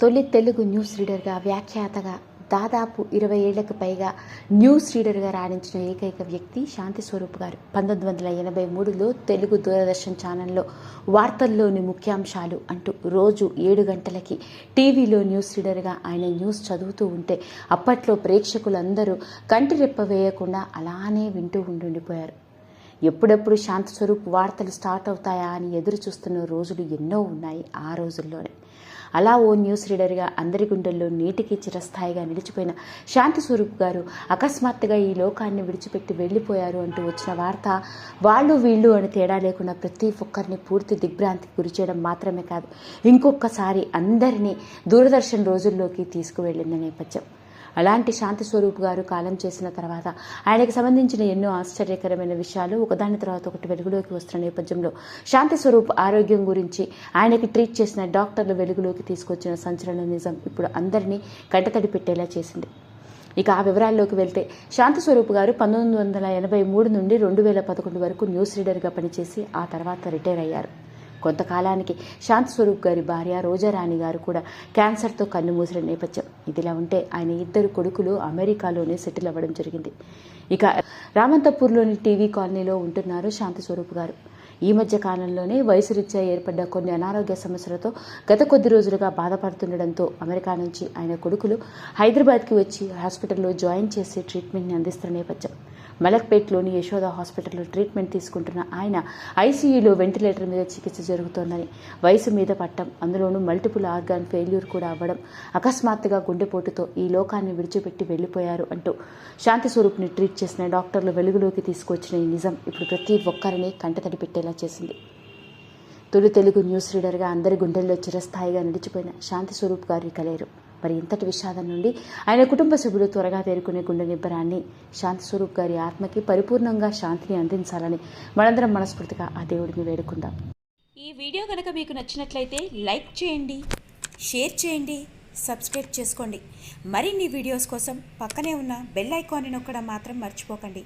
తొలి తెలుగు న్యూస్ రీడర్గా వ్యాఖ్యాతగా దాదాపు ఇరవై ఏళ్ళకు పైగా న్యూస్ రీడర్గా రాణించిన ఏకైక వ్యక్తి శాంతి స్వరూప్ గారు. పంతొమ్మిది వందల ఎనభై మూడులో తెలుగు దూరదర్శన్ ఛానల్లో వార్తల్లోని ముఖ్యాంశాలు అంటూ రోజు ఏడు గంటలకి టీవీలో న్యూస్ రీడర్గా ఆయన న్యూస్ చదువుతూ ఉంటే అప్పట్లో ప్రేక్షకులందరూ కంటి రెప్ప వేయకుండా అలానే వింటూ ఉండిపోయారు ఎప్పుడెప్పుడు శాంతి స్వరూప్ వార్తలు స్టార్ట్ అవుతాయా అని ఎదురు చూస్తున్న రోజులు ఎన్నో ఉన్నాయి ఆ రోజుల్లోనే. అలా ఓ న్యూస్ రీడర్గా అందరి గుండెల్లో నీటికి చిరస్థాయిగా నిలిచిపోయిన శాంతి స్వరూప్ గారు అకస్మాత్తుగా ఈ లోకాన్ని విడిచిపెట్టి వెళ్ళిపోయారు అంటూ వచ్చిన వార్త వాళ్ళు వీళ్ళు అని తేడా లేకుండా ప్రతి ఒక్కరిని పూర్తి దిగ్భ్రాంతికి గురి చేయడం మాత్రమే కాదు ఇంకొకసారి అందరినీ దూరదర్శన్ రోజుల్లోకి తీసుకువెళ్ళిన నేపథ్యం. అలాంటి శాంతి స్వరూప్ గారు కాలం చేసిన తర్వాత ఆయనకు సంబంధించిన ఎన్నో ఆశ్చర్యకరమైన విషయాలు ఒకదాని తర్వాత ఒకటి వెలుగులోకి వస్తున్న నేపథ్యంలో శాంతి స్వరూప్ ఆరోగ్యం గురించి ఆయనకి ట్రీట్ చేసిన డాక్టర్లు వెలుగులోకి తీసుకొచ్చిన సంచలన నిజం ఇప్పుడు అందరినీ కంటతడి పెట్టేలా చేసింది. ఇక ఆ వివరాల్లోకి వెళ్తే శాంతి స్వరూప్ గారు పంతొమ్మిది వందల ఎనభై మూడు నుండి రెండు వేల పదకొండు వరకు న్యూస్ రీడర్గా పనిచేసి ఆ తర్వాత రిటైర్ అయ్యారు. కొంతకాలానికి శాంతి స్వరూప్ గారి భార్య రోజారాణి గారు కూడా క్యాన్సర్తో కన్నుమూసిన నేపథ్యం. ఇదిలా ఉంటే ఆయన ఇద్దరు కొడుకులు అమెరికాలోనే సెటిల్ అవ్వడం జరిగింది. ఇక రామంతపూర్లోని టీవీ కాలనీలో ఉంటున్నారు శాంతి స్వరూప్ గారు. ఈ మధ్య కాలంలోనే వయసు రీత్యా ఏర్పడ్డ కొన్ని అనారోగ్య సమస్యలతో గత కొద్ది రోజులుగా బాధపడుతుండడంతో అమెరికా నుంచి ఆయన కొడుకులు హైదరాబాద్కి వచ్చి హాస్పిటల్లో జాయిన్ చేసి ట్రీట్మెంట్ని అందిస్తున్న నేపథ్యం. మలక్పేట్లోని యశోద హాస్పిటల్లో ట్రీట్మెంట్ తీసుకుంటున్న ఆయన ఐసీయూలో వెంటిలేటర్ మీద చికిత్స జరుగుతోందని. వయసు మీద పట్టం అందులోనూ మల్టిపుల్ ఆర్గాన్ ఫెయిల్యూర్ కూడా అవ్వడం అకస్మాత్తుగా గుండెపోటుతో ఈ లోకాన్ని విడిచిపెట్టి వెళ్ళిపోయారు అంటూ శాంతి స్వరూప్ని ట్రీట్ చేసిన డాక్టర్లు వెలుగులోకి తీసుకొచ్చిన ఈ నిజం ఇప్పుడు ప్రతి ఒక్కరిని కంటతడి పెట్టేలా చేసింది. తొలి తెలుగు న్యూస్ రీడర్గా అందరి గుండెల్లో చిరస్థాయిగా నిలిచిపోయిన శాంతి స్వరూప్ గారి కలేరు. మరి ఇంతటి విషాదం నుండి ఆయన కుటుంబ సభ్యులు త్వరగా తేరుకునే గుండె నిబ్బరాన్ని శాంతి స్వరూప్ గారి ఆత్మకి పరిపూర్ణంగా శాంతిని అందించాలని మనందరం మనస్ఫూర్తిగా ఆ దేవుడిని వేడుకుందాం. ఈ వీడియో కనుక మీకు నచ్చినట్లయితే లైక్ చేయండి షేర్ చేయండి సబ్స్క్రైబ్ చేసుకోండి. మరిన్ని వీడియోస్ కోసం పక్కనే ఉన్న బెల్ ఐకాన్ని నొక్కడం మాత్రం మర్చిపోకండి.